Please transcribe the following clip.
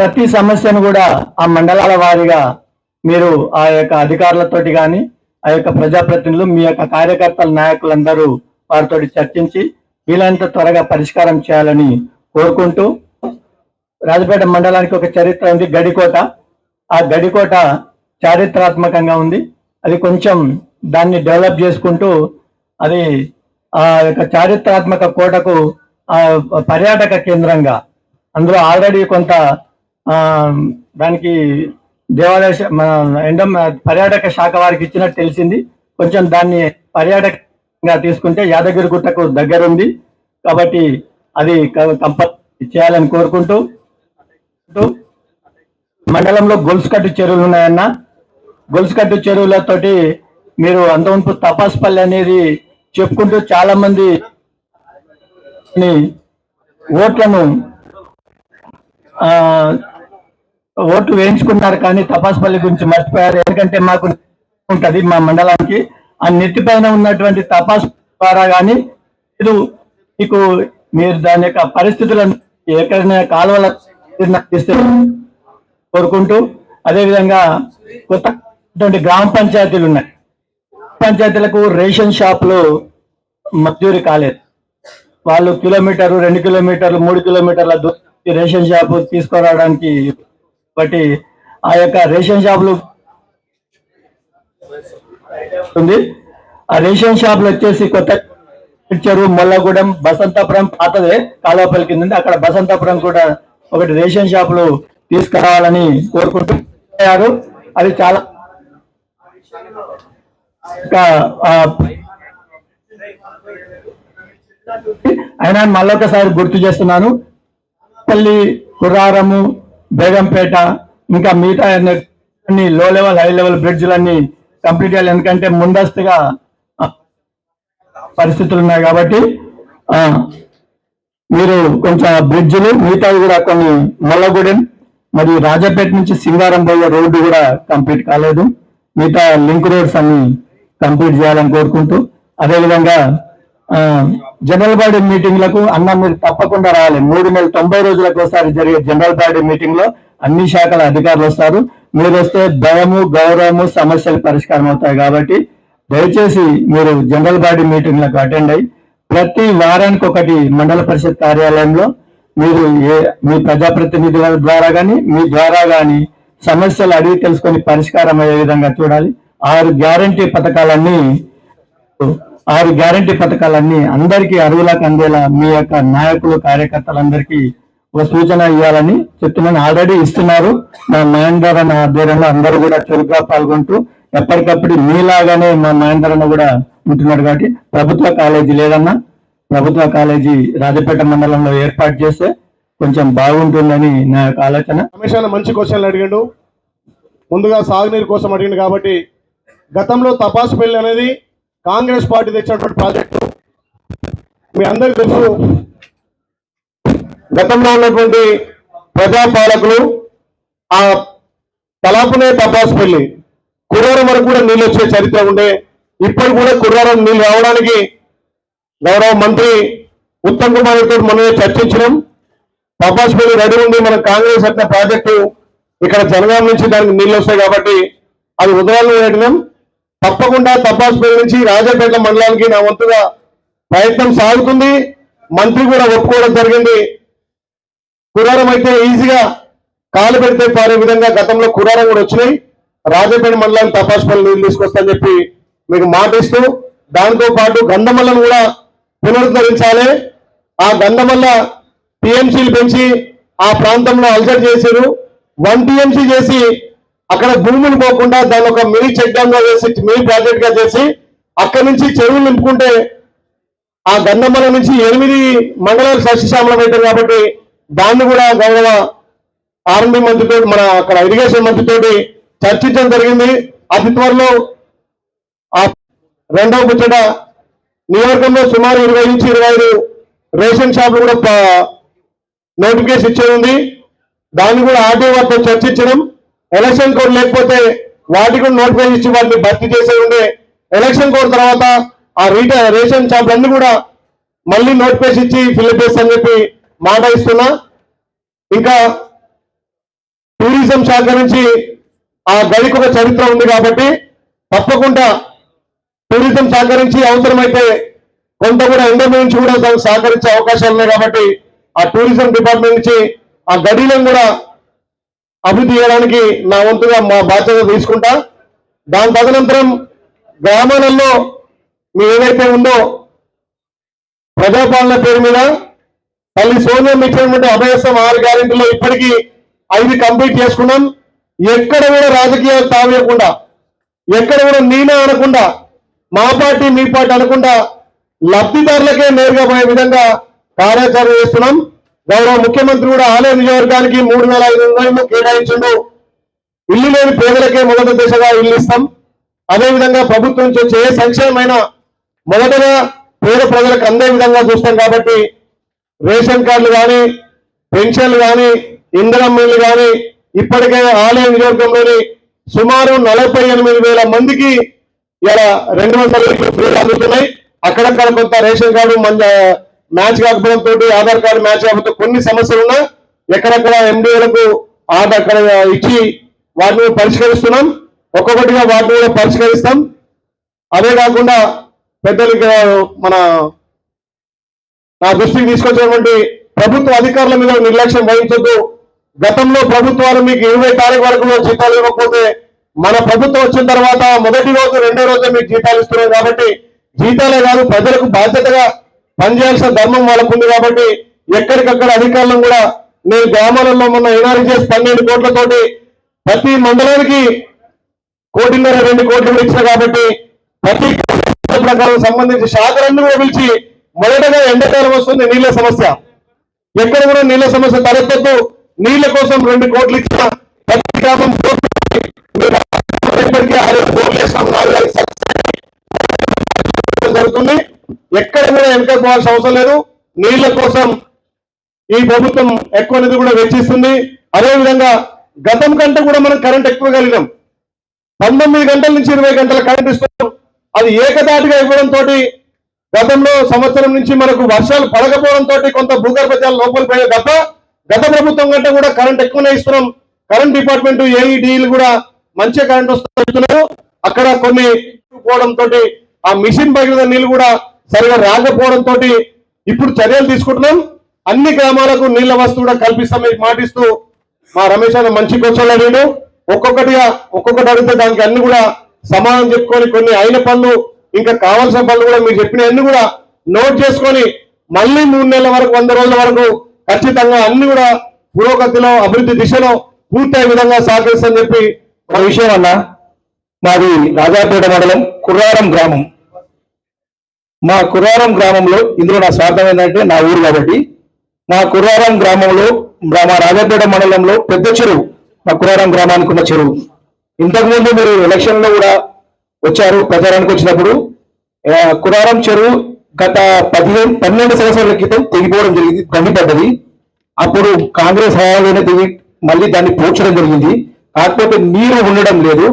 ప్రతి సమస్యను కూడా ఆ మండలాల వారీగా మీరు ఆ యొక్క అధికారులతోటి కానీ ఆ యొక్క ప్రజాప్రతినిధులు మీ యొక్క కార్యకర్తల నాయకులందరూ వారితో చర్చించి వీలైనంత త్వరగా పరిష్కారం చేయాలని కోరుకుంటూ రాజపేట మండలానికి ఒక చరిత్ర ఉంది గడికోట. ఆ గడికోట చారిత్రాత్మకంగా ఉంది. అది కొంచెం దాన్ని డెవలప్ చేసుకుంటూ అది ఆ యొక్క చారిత్రాత్మక కోటకు ఆ పర్యాటక కేంద్రంగా అందులో ఆల్రెడీ కొంత దానికి దేవాలయ మన ఎండం పర్యాటక శాఖ వారికి ఇచ్చినట్టు తెలిసింది. కొంచెం దాన్ని పర్యాటకంగా తీసుకుంటే యాదగిరి గుట్టకు దగ్గర ఉంది. కాబట్టి అది కంపల్సరీ చేయాలని కోరుకుంటూ మండలంలో గొలుసుకట్టు చెరువులు ఉన్నాయన్న. గొలుసుకట్టు చెరువులతోటి మీరు అంతవంపు తపాస్పల్లి అనేది చెప్పుకుంటూ చాలా మంది ఓట్లను ఓట్లు వేయించుకున్నారు కానీ తపాసుపల్లి గురించి మర్చిపోయారు. ఎందుకంటే మాకు ఉంటుంది మా మండలానికి. ఆ నెత్తి పైన ఉన్నటువంటి తపాస్ ద్వారా కానీ మీరు మీకు మీరు దాని యొక్క పరిస్థితులను ఎక్కడైనా కాలువల తీస్తే కోరుకుంటూ అదేవిధంగా కొత్త గ్రామ పంచాయతీలు ఉన్నాయి. పంచాయతీలకు రేషన్ షాపులు మంజూరు కాలేదు. వాళ్ళు కిలోమీటరు రెండు కిలోమీటర్లు మూడు కిలోమీటర్ల దూరం రేషన్ షాపు తీసుకురావడానికి బట్టి ఆ యొక్క రేషన్ షాపులు ఉంది. ఆ రేషన్ షాపులు వచ్చేసి కొత్త చెరువు మొల్లగూడెం బసంతపురం పాతదే కాలువపల్లి కింద అక్కడ బసంతపురం కూడా ఒకటి రేషన్ షాపులు తీసుకురావాలని కోరుకుంటున్నారు అది చాలా అయినా మళ్ళొకసారి గుర్తు చేస్తున్నాను. పల్లి కురారము బేగంపేట ఇంకా మిగతా అన్ని లో లెవెల్ హై లెవెల్ బ్రిడ్జ్లన్నీ కంప్లీట్ చేయాలి. ఎందుకంటే ముందస్తుగా పరిస్థితులు ఉన్నాయి కాబట్టి మీరు కొంచెం బ్రిడ్జ్లు మిగతావి కూడా కొన్ని మొల్లగూడెం మరియు రాజపేట నుంచి సింగారం పోయే రోడ్డు కూడా కంప్లీట్ కాలేదు. మిగతా లింక్ రోడ్స్ అన్ని కంప్లీట్ చేయాలని కోరుకుంటూ అదేవిధంగా జనరల్ బాడీ మీటింగ్లకు అన్న మీరు తప్పకుండా రావాలి. మూడు నెలల తొంభై రోజులకు ఒకసారి జరిగే జనరల్ బాడీ మీటింగ్లో అన్ని శాఖల అధికారులు వస్తారు. మీరు వస్తే భయము గౌరవము సమస్యలు పరిష్కారం అవుతాయి కాబట్టి దయచేసి మీరు జనరల్ బాడీ మీటింగ్లకు అటెండ్ అయ్యి ప్రతి వారానికి ఒకటి మండల పరిషత్ కార్యాలయంలో మీరు ఏ మీ ప్రజాప్రతినిధుల ద్వారా కానీ మీ ద్వారా కానీ సమస్యలు అడిగి తెలుసుకొని పరిష్కారం అయ్యే విధంగా చూడాలి. ఆరు గ్యారంటీ పథకాలన్నీ ఆరు గ్యారంటీ పథకాలన్నీ అందరికీ అరువులకు అందేలా మీ యొక్క నాయకులు కార్యకర్తలందరికీ ఒక సూచన ఇవ్వాలని చెప్తున్నాను. ఆల్రెడీ ఇస్తున్నారు. మా మహేందర్ అన్న ఆధ్వర్యంలో అందరూ కూడా చురుగ్గా పాల్గొంటూ ఎప్పటికప్పుడు మీలాగానే మా మహేందర్ అన్న కూడా ఉంటున్నాడు కాబట్టి ప్రభుత్వ కాలేజీ లేదన్నా ప్రభుత్వ కాలేజీ రాజపేట మండలంలో ఏర్పాటు చేస్తే కొంచెం బాగుంటుందని నా యొక్క ఆలోచన. రమేష్ మంచి క్వశ్చన్లు అడిగాడు. ముందుగా సాగునీరు కోసం అడిగింది కాబట్టి గతంలో తపాసు పెళ్ళి అనేది కాంగ్రెస్ పార్టీ తెచ్చినటువంటి ప్రాజెక్టు. మీ అందరికీ తెలుసు గతంలో ఉన్నటువంటి ప్రజాపాలకులు ఆ తలాపునే తపాసు పెళ్ళి కుర్రారం వరకు కూడా నీళ్ళు వచ్చే చరిత్ర ఉండే. ఇప్పుడు కూడా కుర్రారం నీళ్ళు రావడానికి గౌరవ మంత్రి ఉత్తమ్ కుమార్ రెడ్డి తోటి మనమే చర్చించినాం. తపాసుపల్లి రెడీ ఉంది మన కాంగ్రెస్ అట్ల ప్రాజెక్టు ఇక్కడ జనగాం నుంచి దానికి నీళ్ళు వస్తాయి కాబట్టి అది ఉదయాన్నే పెట్టినాం తప్పకుండా తపాసుపల్లి నుంచి రాజాపేట మండలానికి నా వంతుగా ప్రయత్నం సాగుతుంది. మంత్రి కూడా ఒప్పుకోవడం జరిగింది. కురారం అయితే ఈజీగా కాలు పెడితే పారే విధంగా గతంలో కురారం కూడా వచ్చినాయి. రాజపేట మండలానికి తపాసుపల్లి నీళ్ళు తీసుకొస్తా చెప్పి మీకు మాటిస్తూ దాంతో పాటు గంధమల్లను కూడా పునరుద్ధరించాలి. ఆ గంధమల్ల టీఎంసీలు పెంచి ఆ ప్రాంతంలో అల్సర్ చేశారు. వన్ టీఎంసీ చేసి అక్కడ భూములు పోకుండా దాని ఒక మినీ చెక్ డ్యామ్గా చేసి మినీ ప్రాజెక్ట్గా చేసి అక్కడి నుంచి చెరువులు నింపుకుంటే ఆ గంధమల నుంచి ఎనిమిది మండలాలు సస్యశ్యామలం అవుతాయి కాబట్టి దాన్ని కూడా గౌరవ ఆర్ఎండి మంత్రితో మన అక్కడ ఇరిగేషన్ మంత్రితోటి చర్చించడం జరిగింది. అతి త్వరలో ఆ రెండవ ముచ్చట నియోజకంలో సుమారు ఇరవై నుంచి ఇరవై ఐదు రేషన్ షాపులు కూడా నోటిఫికేషన్ ఇచ్చేది ఉంది. దాన్ని కూడా ఆర్టీఓ వారితో చర్చించడం. ఎలక్షన్ కోడ్ లేకపోతే వాటికి కూడా నోటిఫికేషన్ ఇచ్చి వాటిని భర్తీ చేసే ఉండే ఎలక్షన్ కోడ్ తర్వాత ఆ రీట రేషన్ షాపులన్నీ కూడా మళ్ళీ నోటిఫికేషన్ ఇచ్చి ఫిల్అప్ చేస్తానని చెప్పి మాట ఇస్తున్నా. ఇంకా టూరిజం శాఖ నుంచి ఆ గడికి ఒక చరిత్ర ఉంది కాబట్టి తప్పకుండా టూరిజం సహకరించి అవసరమైతే కొంత కూడా ఎండోమెంట్ నుంచి కూడా సహకరించే అవకాశాలు ఉన్నాయి కాబట్టి ఆ టూరిజం డిపార్ట్మెంట్ నుంచి ఆ గడిలను కూడా అభివృద్ధి చేయడానికి నా వంతుగా మా బాధ్యత తీసుకుంటా. దాని తదనంతరం గ్రామాలలో మీ ఏదైతే ఉందో ప్రజాపాలన పేరు మీద తల్లి సోనియం ఇచ్చినటువంటి అభయస్థం ఆరు గ్యారెంటీలో ఇప్పటికీ ఐదు కంప్లీట్ చేసుకున్నాం. ఎక్కడ కూడా రాజకీయాలు తావేయకుండా ఎక్కడ కూడా నేనే అనకుండా మా పార్టీ మీ పార్టీ అనకుండా లబ్ధిదారులకే నేరుగా పోయే విధంగా కార్యాచరణ చేస్తున్నాం. గౌరవ ముఖ్యమంత్రి కూడా ఆలయ నియోజకవర్గానికి మూడు వేల ఐదు వందలు కేటాయించండు. ఇల్లు లేని పేదలకే మొదటి దశగా ఇల్లు ఇస్తాం. అదేవిధంగా ప్రభుత్వం నుంచి వచ్చే ఏ సంక్షేమమైన మొదటగా పేద ప్రజలకు అందే విధంగా చూస్తాం కాబట్టి రేషన్ కార్డులు కానీ పెన్షన్లు కానీ ఇంధనం మిల్లు కానీ ఇప్పటికే ఆలయ నియోజకవర్గంలోని సుమారు నలభై ఎనిమిది వేల మందికి ఇలా రెండు వందల అందుతున్నాయి. అక్కడక్కడ కొంత రేషన్ కార్డు మన మ్యాచ్ కాకపోవడం తోటి ఆధార్ కార్డు మ్యాచ్ కాకపోతే కొన్ని సమస్యలు ఉన్నా ఎక్కడెక్కడ ఎండిఓలకు ఆధార్ కార్డు ఇచ్చి వాటిని పరిష్కరిస్తున్నాం. ఒక్కొక్కటిగా వాటిని కూడా పరిష్కరిస్తాం. అదే కాకుండా పెద్దలకి మన నా దృష్టికి తీసుకొచ్చినటువంటి ప్రభుత్వ అధికారుల మీద నిర్లక్ష్యం వహించొద్దు. గతంలో ప్రభుత్వాలు మీకు ఇరవై తారీఖు వరకు జీతాలు ఇవ్వకపోతే మన ప్రభుత్వం వచ్చిన తర్వాత మొదటి రోజు రెండో రోజే మీకు జీతాలు ఇస్తున్నాం కాబట్టి జీతాలే కాదు ప్రజలకు బాధ్యతగా పనిచేయాల్సిన ధర్మం వాళ్ళకు ఉంది కాబట్టి ఎక్కడికక్కడ అధికారులను కూడా నేను గ్రామాలలో మొన్న ఎన్ఆర్జీ పన్నెండు కోట్లతోటి ప్రతి మండలానికి కోటిన్నర రెండు కోట్లు కూడా ఇచ్చిన కాబట్టి ప్రతి ప్రకారం సంబంధించి శాఖలన్నీ కూడా పిలిచి మొదటగా ఎండాకాలం వస్తుంది నీళ్ళ సమస్య. ఎక్కడ కూడా నీళ్ళ సమస్య తలెత్తద్దు. నీళ్ళ కోసం రెండు కోట్లు ఇచ్చిన ప్రతి గ్రామం కోట్లు పెట్టి మీరు ఎప్పటికీ ఆరు కోట్లు వేస్తాం, నాలుగు ఐదు సబ్సిడీ జరుగుతుంది ఎక్కడ కూడా వెనక పోవాల్సిన అవసరం లేదు. నీళ్ళ కోసం ఈ ప్రభుత్వం ఎక్కువ నిధి కూడా వెచ్చిస్తుంది. అదేవిధంగా గతం కంటే కూడా మనం కరెంట్ ఎక్కువ కలిగినాం. పంతొమ్మిది గంటల నుంచి ఇరవై గంటల కరెంట్ ఇస్తున్నాం. అది ఏకదాటిగా ఇవ్వడం తోటి గతంలో సంవత్సరం నుంచి మనకు వర్షాలు పడకపోవడం తోటి కొంత భూగర్భ జలాలు లోపలికి పోయే తప్ప గత ప్రభుత్వం కంటే కూడా కరెంట్ ఎక్కువనే ఇస్తున్నాం. కరెంట్ డిపార్ట్మెంట్ ఏఈడీలు కూడా మంచి కరెంట్ వస్తున్నారు అక్కడ కొన్ని పోవడం తోటి ఆ మిషన్ పగిలిన నీళ్ళు కూడా సరిగా రాకపోవడంతో ఇప్పుడు చర్యలు తీసుకుంటున్నాం. అన్ని గ్రామాలకు నీళ్ళ వస్తువు కూడా కల్పిస్తాం మీకు మాటిస్తూ మా రమేష్ అన్న మంచి క్వశ్చన్ అడిగాడు ఒక్కొక్కటిగా ఒక్కొక్కటి అడిగితే దానికి అన్ని కూడా సమాధానం చెప్పుకొని కొన్ని అయిన పనులు ఇంకా కావాల్సిన పనులు కూడా మీరు చెప్పిన అన్ని కూడా నోట్ చేసుకొని మళ్ళీ మూడు నెలల వరకు వంద రోజుల వరకు ఖచ్చితంగా అన్ని కూడా పురోగతిలో అభివృద్ధి దిశలో పూర్తయ్యే విధంగా సహకరిస్తామని చెప్పి ఒక విషయం అన్న. మాది రాజాపేట మండలం కుర్రారం గ్రామం. మా కుర్రారం గ్రామంలో ఇందులో నా స్వార్థం ఏంటంటే నా ఊరు కాబట్టి మా కుర్రారం గ్రామంలో మా రాజపేట మండలంలో పెద్ద చెరువు మా కుర్రారం గ్రామానికి ఉన్న చెరువు. ఇంతకుముందు మీరు ఎలక్షన్లో కూడా వచ్చారు ప్రచారానికి వచ్చినప్పుడు ఆ, కుర్రారం చెరువు గత పదిహేను పన్నెండు సంవత్సరాల క్రితం తెగిపోవడం జరిగింది గండిపడ్డది అప్పుడు కాంగ్రెస్ హయాంలోనే తెగి మళ్ళీ దాన్ని పూడ్చడం జరిగింది. కాకపోతే నీరు ఉండడం లేదు.